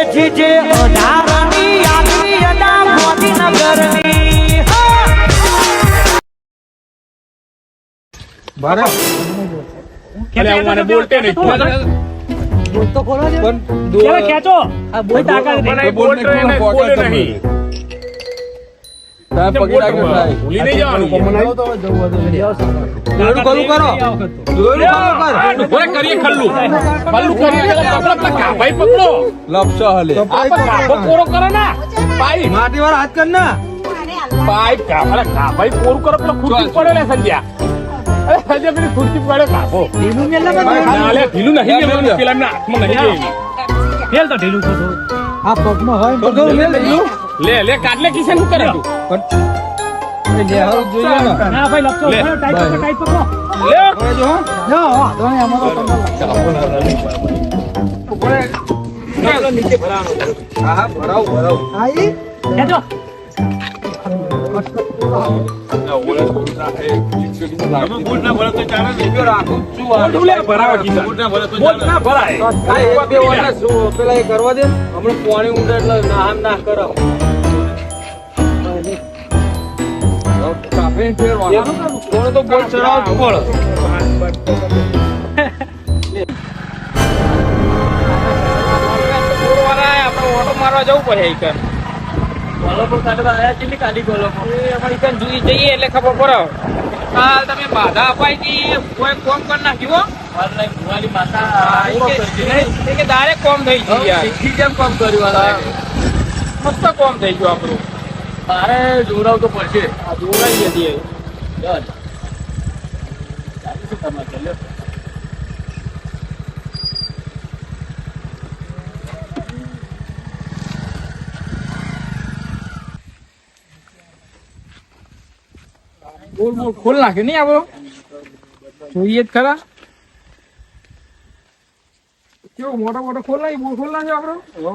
એ GJ અઢારની આગવી અડા મોદીનગરની આવું મને બોલતે નહીં. બોલ તો ખોલો પણ ચાલો આ બોલ તાકાત એને બોલે નહીં. સાહેબ પગે લાગે સાહેબ. ભૂલી નહીં જવાનું. દોરડું ખોલું કરો દોરડું ખોલું કર ઊભો કરીએ ખલ્લું. ખલ્લું કરીએ પકડો પેલા કાભાઈ પકડો. લપસો હલે. આ પણ કોરો કરો ના? પાઇપ માટી વાર હાથ કર ના. પાઇપ કાભા કાભાઈ કોરું કરો? પેલો ખુરશી પડે લે સંજ્યા અરે સંજ્યા પેલી ખુરશી પડે કાપો ઢીલું ભાઈ, ઢીલું નહીં લેવાનું પેલા હાથમાં નહીં લેવી તો ઢીલું થતું આ પગમાં હોય તો તો મેલ લીધું લે લે કાટલે કિશન શું કરે તું? પણ જ જોઈએ ને. ના ભાઈ લપસો લે. ટાઈટ પકડો, ટાઈટ પકડો. લે. હવે જો ના, વાંધો નહીં, આમાં તો તમને હા હા ભરાવ ભરાવ આઈ? જ લે પેલા કરવા દે હમણાં પાણી ઊંડે એટલે નાહ ના કરો. કાપે ફેરવાનું થોડો તો બોલ ચડાવ ઓટો મારવા જવું પડે ઈ કર જઈએ એટલે ખબર પડે કાલ તમે બાધા અપાઈ હતી કોઈ કોમ કરી નાખ્યો ઈ કોમ થઈ ગયું મસ્ત કોમ થઈ ગયું આપણું. મારે જોડાવ તો પડશે. આ જોડાઈ જતી બોલ બોલ ખોલ નાખે નહીં આપણો જોઈએ જ ખરા કેવો મોટો આપણો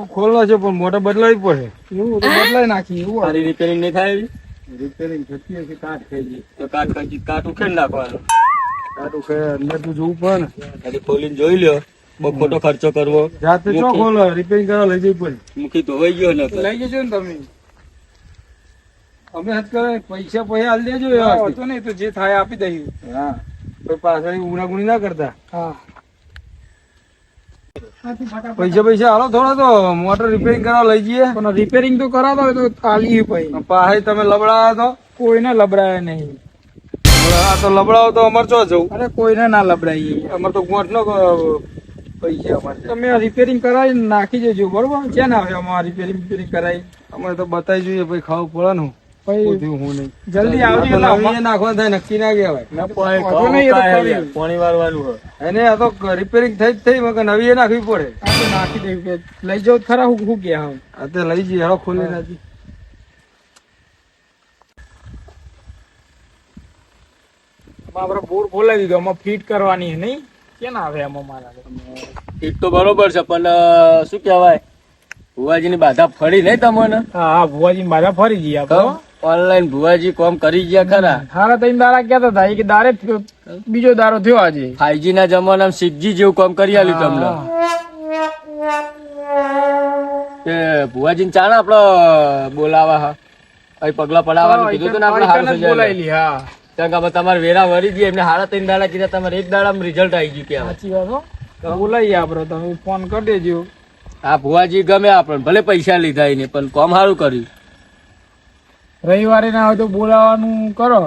ખોલનો છે પણ મોટા બદલાવી પડે. એવું બદલાઈ નાખી એવું આ. રિપેરિંગ નહીં થાય રિપેરિંગ થતી હશે કાટ થઈ ગઈ તો કાટ કરી કાટ ઉખેડ નાખવાનું. કાટ ઉખેડ અંદર તું જોવું પડે ખાલી ખોલીને જોઈ લ્યો બહુ ખોટો ખર્ચો કરવો. જાતે ચો ખોલો રિપેરિંગ કરવા લઈ જવી પડે. મુખી ધોવાઈ ગયો ને લઈ જજો ને તમે. અમે હાથ કરે પૈસા પૈસા હાલ દેજો નહીં તો જે થાય આપી દઈએ. હા. કોઈ પાછળ ગુનાગુની ના કરતા. હા. પૈસા પૈસા હાલો થોડા તો મોટર રિપેરિંગ કરવા લઈ જઈએ. પણ રિપેરિંગ તો કરાવતા હોય તો આલી ભાઈ. પાસે તમે લબડાયા તો? કોઈને લબડાય નહીં. આ તો લબડાવો તો અમારે ચો જવું? અરે કોઈને ના લબડાઈએ. અમાર તો ગોઠ નો પૈસા અમારે. તમે રિપેરિંગ કરાવી નાખી દેજો બરોબર? છે ના આવે અમારે રિપેરિંગ રિપેરિંગ કરાવી? અમારે તો બતાવી જોઈએ ભાઈ ખાવું પડે ને જલ્દી આવજો. તો એટલે નવીએ નાખવાનું થાય નક્કી ના કહેવાય. વાંધો નહીં, એ તો કર્યું. પાણી વાળવાનું એને આ તો રિપેરિંગ થઈ જ થઈ મગર નવી એ નાખવી પડે. નાખી દેવી લઈ જાઓ ખરા હું હું ગયા હવે આ તે લઈ જઈએ હેડો ખોલી નાખી આપણે બોર ખોલાવી દીધો આમાં ફિટ કરવાની નહીં? કેમ આવે આમાં મારા ઠીક તો બરોબર છે પણ શું શું કહેવાય? ભુવાજીની બાધા ફરી નહીં તમને? હા ભુવાજીની ભુવાજી મારા ફરી જઈએ આપણે ઓનલાઈન ભુવાજી કોમ કરી ગયા ખરા. હારા ત્રણ દારા ગયા હતા કે દારે બીજો દારો થયો આજે. ફાઈજી ના જમાનામાં સિક્સજી જેવું કોમ કરી આલ્યું તમને. એ ભુવાજી ચાણે આપડે બોલાવા હા. અહીં પગલા પડાવવાનું કીધું તો ને આપણે હારું હા, સજાયેલું. બોલાયેલી હા. ત્યાં કે તમારે વેરા વળી ગયા એમને હારા ત્રણ દાડા કીધા તમારે એક દાડામાં રિઝલ્ટ આવી ગયું કે સાચી વાત હો. તો આપડે તમે ફોન કરી દેજો. આ ભુવાજી ગમે આપણને ભલે પૈસા લીધા એને પણ કોમ સારું કર્યું. રવિવારે ના હોય તો બોલાવાનું કરો.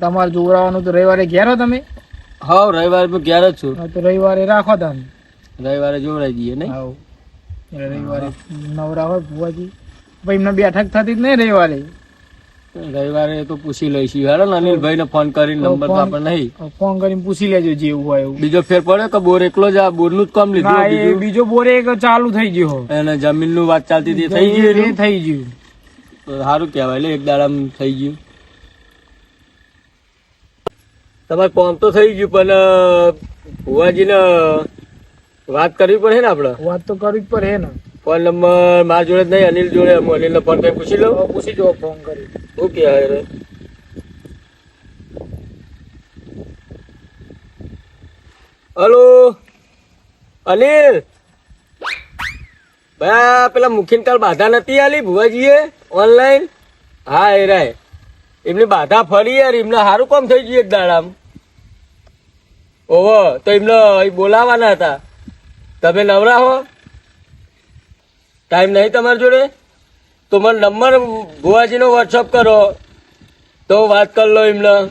તમારે જોવડાવવાનું તો રવિવારે ઘેરો તમે? હા રવિવારે તો ઘેર જ છું. તો રવિવારે રાખો તમે. રવિવારે જોવડાવી દઈએ નહીં? હા રવિવારે નવરા હોય ભુવાજી. ભાઈ એમને બેઠક થતી જ નહીં રવિવારે? રવિવારે તો પૂછી લઈશું હેડો ને અનિલભાઈ ને ફોન કરીને નંબર તો આપણે નહીં. ફોન કરીને પૂછી લેજો જેવું હોય એવું. બીજો ફેર પડે કે બોર એકલો જ આ બોરનું જ કામ લીધું બીજું? બોરે એક ચાલુ થઈ ગયો. એને જમીનનું વાત ચાલતી હતી થઈ ગયું થઈ ગયું. સારું કહેવાય એટલે એક દાડામાં થઈ ગયું. તમારે કોમ તો થઈ ગયું પણ ભુવાજીને વાત કરવી પડે ને આપણે? વાત તો કરવી જ પડે ને. ફોન નંબર મારા જોડે જ નહીં અનિલ જોડે હું અનિલને ફોન કરી પૂછી લઉં. હવે પૂછી જો ફોન કરી. શું કહેવાય રે હલો? અનિલ? ભાઈ પેલા મુખીન કાલ બાધા નથી આલી ભુવાજીએ? ઓનલાઈન હા, એ રાય. એમની બાધા ફરી યાર, એમને સારું કામ થઈ ગયું એક દાડામ. ઓહો, તો એમને બોલાવાના હતા. તમે નવરા હો? ટાઈમ નહીં તમારી જોડે? તો મને નંબર ભુવાજીનો વોટ્સઅપ કરો. તો વાત કરી લો એમને.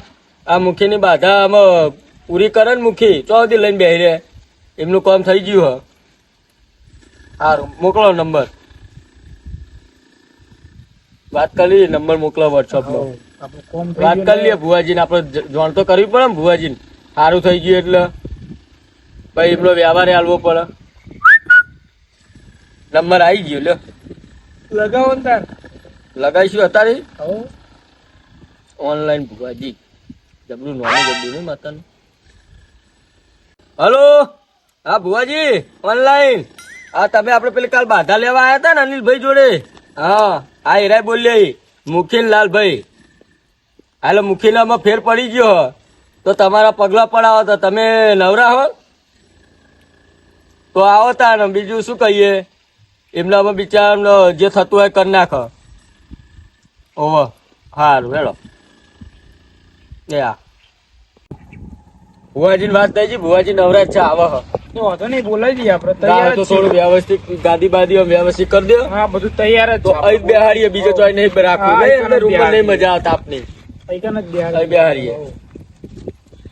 આ મુખીની બાધા આમાં પૂરી કરે ને મુખી. ચોથી લઈને બેહી રહે? એમનું કામ થઈ ગયું હ. સારું મોકલો નંબર. વાત કરી નંબર મોકલો વોટ્સઅપમાં આપણે વાત કરી લઈએ ભુવાજીને આપણે જ- જાણ તો કરવી પડે ને ભુવાજીને. સારું થઈ ગયું એટલે. ભાઈ એમનો વ્યવહાર હાલવો પડે. નંબર આવી ગયો લ્યો. લગાવો તાર. લગાવીશું અત્યારે? ઓનલાઈન ભુવાજી. જબરું નોનું જબરું નહીં માતાનું. હલો? હા ભુવાજી ઓનલાઈન. હા તમે આપણે પેલી કાલ બાધા લેવા આવ્યા હતા ને અનિલભાઈ જોડે? હા, આ હીરાય બોલ્યો મુખીન લાલભાઈ. હાલો મુખીનામાં ફેર પડી ગયો. તો તમારા પગલા પડાવો તો તમે નવરા હો. તો આવો તા ને બીજું શું કહીએ? એમનામાં બિચારા જે થતું હોય કરી નાખો. ઓહો સારું હેડો એ આ. ભુવાજીની વાત થઈ છે ભુવાજી નવરાજ છે, આવો વાંધો નહીં બોલાવી દઈએ આપણે. તૈયાર તો થોડું વ્યવસ્થિત ગાદી બાદી વ્યવસ્થિત કરી દો. હા બધું તૈયાર જ તો છે અહીં બેહાડીએ બીજો ચોઈ નહીં રાખવું. રૂમમાં નહીં મજા આવતા આપની. પૈકા જ બિહાર અહીં બેહાડીએ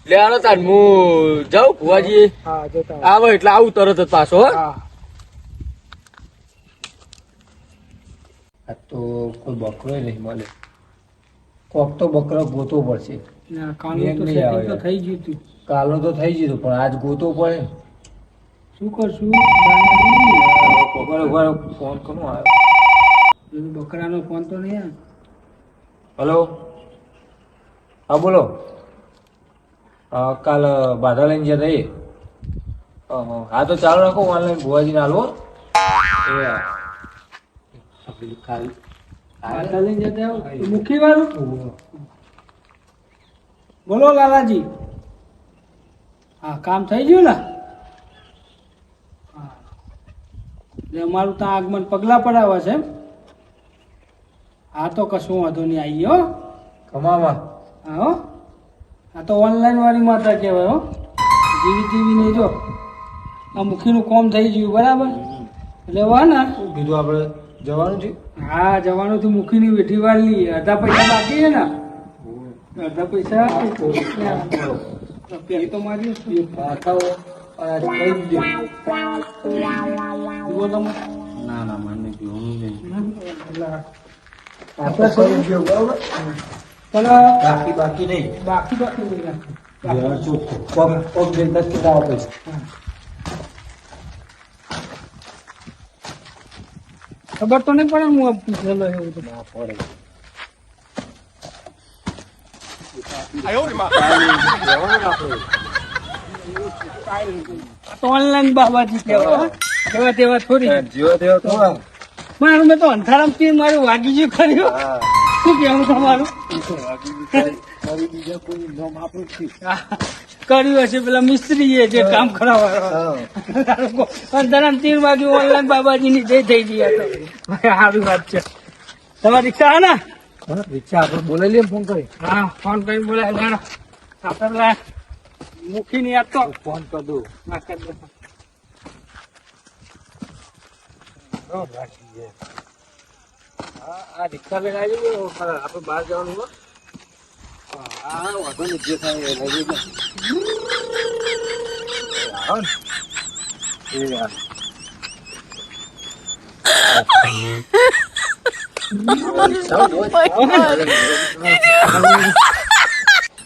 લે આનો તાર હું જાઉં ભુવાજી હા જોતા આવો એટલે આવું તરત જ પાછો હા. આ તો કોઈ બકરો નહીં મળે. કોક તો બકરો ગોતવો પડશે. કાલો તો. થઈ ગયું કાલો તો થઈ ગયું પણ આજ ગોતવો પડે. શું કરશું. ફોન કોનો આવ્યો બકરાનો ફોન તો નહીં. હલો? હા બોલો. હા કાલ બાધા લઈને જતા રહીએ? હા, તો ચાલુ રાખો ઓનલાઈન ભુવાજીને હાલવો. કાલ બાધા લઈને જતા મૂકી વાળું. બોલો લાલાજી. હા કામ થઈ ગયું ને હા એટલે અમારું ત્યાં આગમન પગલા પડાવવા છે. આ તો કશું વાંધો નહીં આવી હો. કમાવા. હા હો. આ તો ઓનલાઈન વાળી માતા કહેવાય હો. જીવી જીવી નહીં જો આ મુખીનું કોમ થઈ ગયું બરાબર? એટલે વાહ ને. કીધું આપણે? જવાનું છે? હા જવાનું તો મૂકીની વેઠી લઈએ. અડધા પૈસા બાકી છે ને? અડધા પૈસા તો મારી. પાછા કઈ દીધું જુઓ તમે. ના ના મને જોવું આપણે કરી ગયો બરાબર પણ બાકી બાકી નહીં બાકી બાકી નહીં રાખવું. ચોખ્ખો પગ પગ દેતા જ કેટલા આપે ખબર તો નહીં પડે હું પૂછેલો એવું તો. ના પડે આ તો ઓનલાઈન બાબાજી કહેવાય. એવા તેવા થોડી. જીવો તેવો તો મારું મેં તો અંધારામથી મારું વાગી ગયું કર્યું શું કેવું તમારું? જ કર્યું હશે પેલા મિસ્ત્રી જે કામ કરાવવા. હા. અંધારામ તીન વાગ્યું ઓનલાઈન બાબાજીની જય થઈ ગયા સારી તો સારું વાત છે. તમારી રિક્ષા હા ને? રિક્ષા આપણે બોલાવી લઈએ ફોન કરી. હા ફોન કરી બોલાવી આપણે મુખી યાદ તો ફોન કરી દઉં ના કરી દો. આ રિક્ષા લઈને આવી જઈએ આપણે બહાર જવાનું હોય હા વાંધો નહીં જે થાય એ લઈ જજો. આવો ને. એ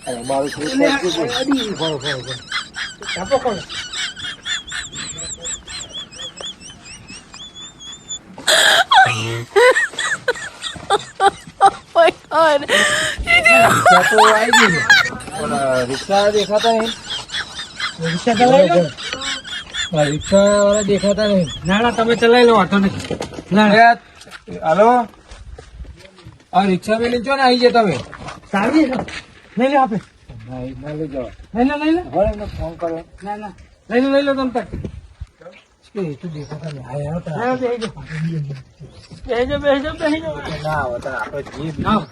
ખર્ચું છે. રિક્ષા આવી ગઈ પણ રિક્ષા દેખાતા નહીં રિક્ષા ચલાવી રિક્ષા વાળા દેખાતા નહીં ના ના તમે ચલાવી લો વાંધો નહીં. હાલો આ રિક્ષા મેલી લીધો ને આવી જાય તમે સારી છે લઈ લે આપે. ના ના લઈ જાઓ લઈ લો લઈ લો. હવે એમને ફોન કરો ના ના. લઈ લો લઈ લો તમે તાર. બેસજો બેસજો બેસજો ના આવે તો આપણે જઈએ આવો.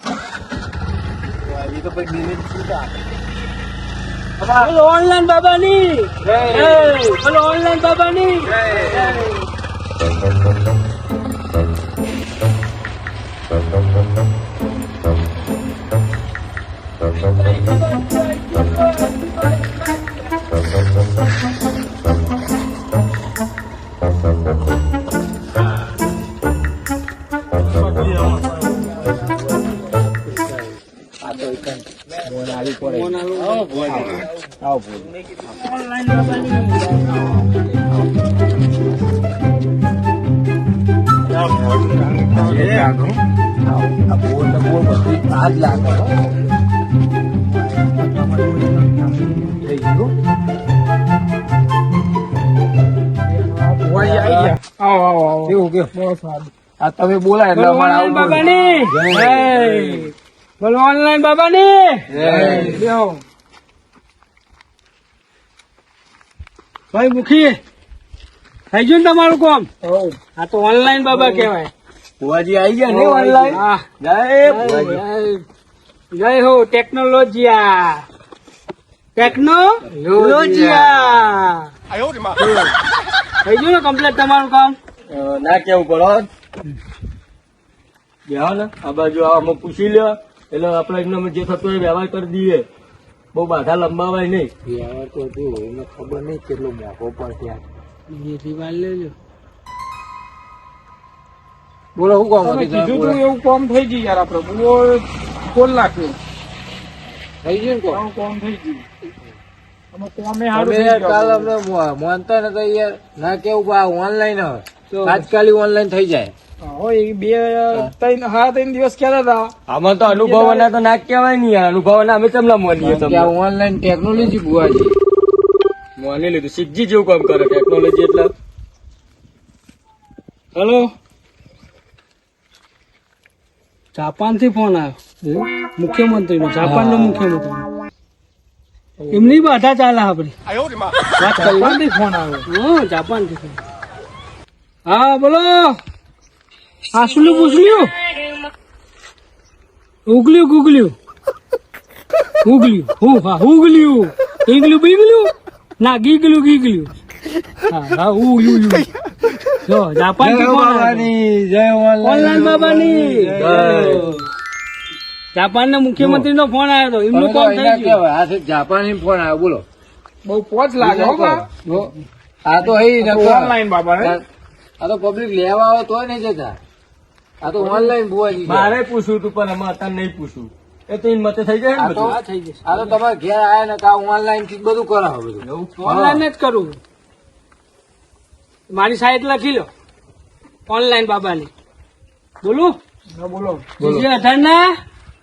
એ તો પછી દિલ્હી બાબાની આ બોલ ને બોલ બધું આ તમે એટલે બોલો બોલ. બાબાની. બોલો ઓનલાઈન બાબાની ભાઈ મુખી થઈ ગયું ને તમારું કોમ આ તો ઓનલાઈન બાબા કહેવાય ભુવાજી આવી ગયા ને ઓનલાઈન હા જય બુવાજી. જય હો ટેકનોલોજીયા. ટેકનોલોજીયા. થઈ ગયું ને કમ્પ્લીટ તમારું કામ? ના કેવું પડો બેહો ને આ બાજુ આવો અમે પૂછી લ્યો. એટલે આપણે એમને જે થતો હોય વ્યવહાર કરી દઈએ. બહુ બાધા લંબાવાય નહીં. વ્યવહાર તો હજુ એને ખબર નહીં કેટલો મોકો પણ ત્યાં એથી વાર લેજો બોલો શું કામ કીધું એવું કોમ થઈ ગયું યાર આપડે બહુ ખોલ નાખ્યું થઈ ગયું કોમ થઈ ગયું? કોમે થઈ કાલ માનતા યાર. ના કેવું ઓનલાઈન હવે. તાત્કાલિક ઓનલાઈન થઈ જાય. હોય એ બે ત્રણ હા ત્રણ દિવસ ક્યારે હતા. આમાં તો અનુભવ ના તો ના કહેવાય નહીં યાર. અનુભવ ના અમે ચમલા મોનીએ કે આ ઓનલાઈન ટેકનોલોજી બુવાજી મોની લીધું. શીખજી જેવું કામ કરે ટેકનોલોજી એટલે. હેલો જાપાનથી ફોન આવ્યો. મુખ્યમંત્રી નો જાપાન નો મુખ્યમંત્રી એમની બાધા ચાલે આપડી વાત જાપાનથી ફોન આવ્યો હા જાપાનથી ફોન હા બોલો આસલું પૂછલ્યું ઉગલ્યું ગુગલ્યું ઉગલ્યું? હું હા ઉગલ્યું. ઈગલું બીગલું ના ગીગલું ગીગલ્યું. હા હા ઉગલ્યું ઉગલ્યું. જો જાપાન જય ઓનલાઈન બાબાની. જય. જાપાન ના મુખ્યમંત્રી નો ફોન આવ્યો હતો એમનું કામ થઈ ગયું? આ છે જાપાની ફોન આવ્યો બોલો. બહુ પોચ લાગે આ તો ઓનલાઈન બાબા આ તો પબ્લિક લેવા આવો તોય નહીં જતા. આ તો ઓનલાઈન બુવાજી મારે પૂછ્યું હતું પણ અમે અત્યારે નહીં પૂછવું એ તો મતે થઈ જાય ને બધું આ થઈ જશે આ તો તમારે ઘેર આવ્યા ને કા ઓનલાઈનથી જ બધું કરાવો બધું. ઓનલાઈન જ કરું. મારી સાઈડ લખી લો. ઓનલાઈન બાબાની. બોલું? બોલો. જીજે અઢાર ના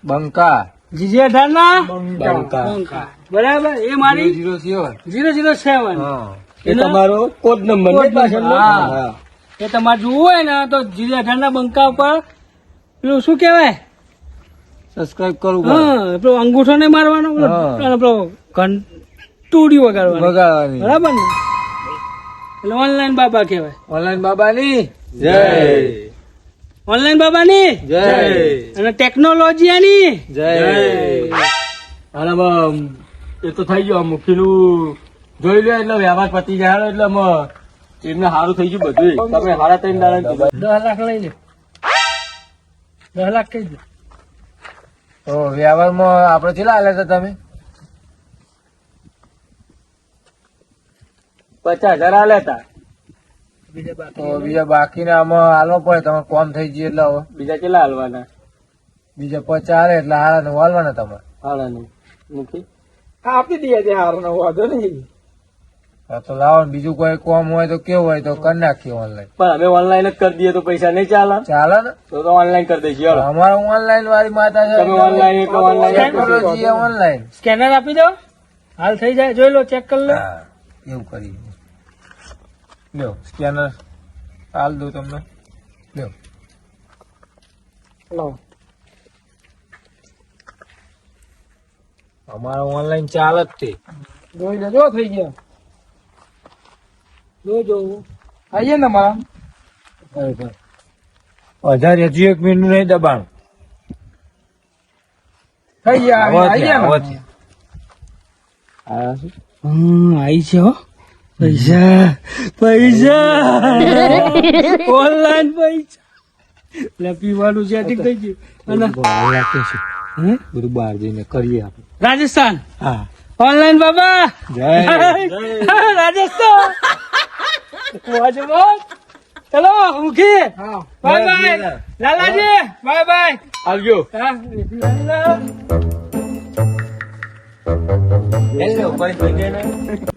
બંકા. જીજે અઢાર ના બંકા. બંકા. બરાબર? એ મારી zero zero zero zero seven. હા. એ તમારો કોડ નંબર નહીં પાછળનો? હા. હા. એ તમારે જોવું હોય ને તો જીજે અઢાર ના બંકા ઉપર પેલું શું કેવાય સબસ્ક્રાઇબ કરવું હા પેલો અંગૂઠો ને મારવાનો પેલો ઘંટુડી વગાડવાની. બગાડવાની બરાબર ને? એટલે ઓનલાઈન બાબા કહેવાય. ઓનલાઈન બાબાની જય. ઓનલાઈન બાબાની? જય. અને ટેકનોલોજીયાની જય. અને એ તો થઈ ગયો મુખીનું જોઈ લ્યો એટલે વ્યવહાર પતી જાય. એટલે એમને સારું થઈ ગયું બધું તમે સાડા થઈને દાડા. દસ લાખ લઈ લે. દસ લાખ કઈ દે. તો વ્યવહારમાં આપડે કેટલા આલ્યા હતા તમે? પચાસ હજાર આલ્યા હતા. તો બીજા બાકીના આમાં હાલવા પડે. તમારે કોમ થઈ જઈએ એટલે હવે. બીજા કેટલા હાલવાના? બીજા પચાસ એટલે હારા નું હાલવાના તમારે હાડા નહીં મુખી આપી દઈએ છે હાર નો વાંધો નહીં. હા, તો લાવો ને બીજું કોઈ કોમ હોય તો કેવું હોય તો કરી નાખીએ ઓનલાઈન પણ અમે ઓનલાઈન જ કરી દઈએ તો પૈસા નહીં ચાલે. ચાલે ને? તો તો ઓનલાઈન કરી દઈએ. અમારે ઓનલાઈન વાળી માતા છે. તમે ઓનલાઈન એટલે. ટેકનોલોજી ઓનલાઈન સ્કેનર આપી દો. હાલ થઈ જાય જોઈ લો ચેક કરી લો. એવું કરી લ્યો સ્કેનર હાલ દઉં તમને. લ્યો. લાવો. અમારો ઓનલાઈન ચાલે જ તે. જોઈ લેજો થઈ ગયા. જો જો આવીએ ને મારા હજાર હજુ એક મિનિટ નહીં દબાણ. થઈ ગયા આઈ છે હો. પૈસા પૈસા. ઓનલાઈન પૈસા. એટલે પીવાનું સેટિંગ થઈ ગયું. અને બધું બહાર જઈને કરીએ આપણે. રાજસ્થાન. હા. ઓનલાઈન બાબા. જય રાજસ્થાન. ચલો હા. Bye bye Lalaji bye bye આવજો. હેલો ભાઈ ભાઈ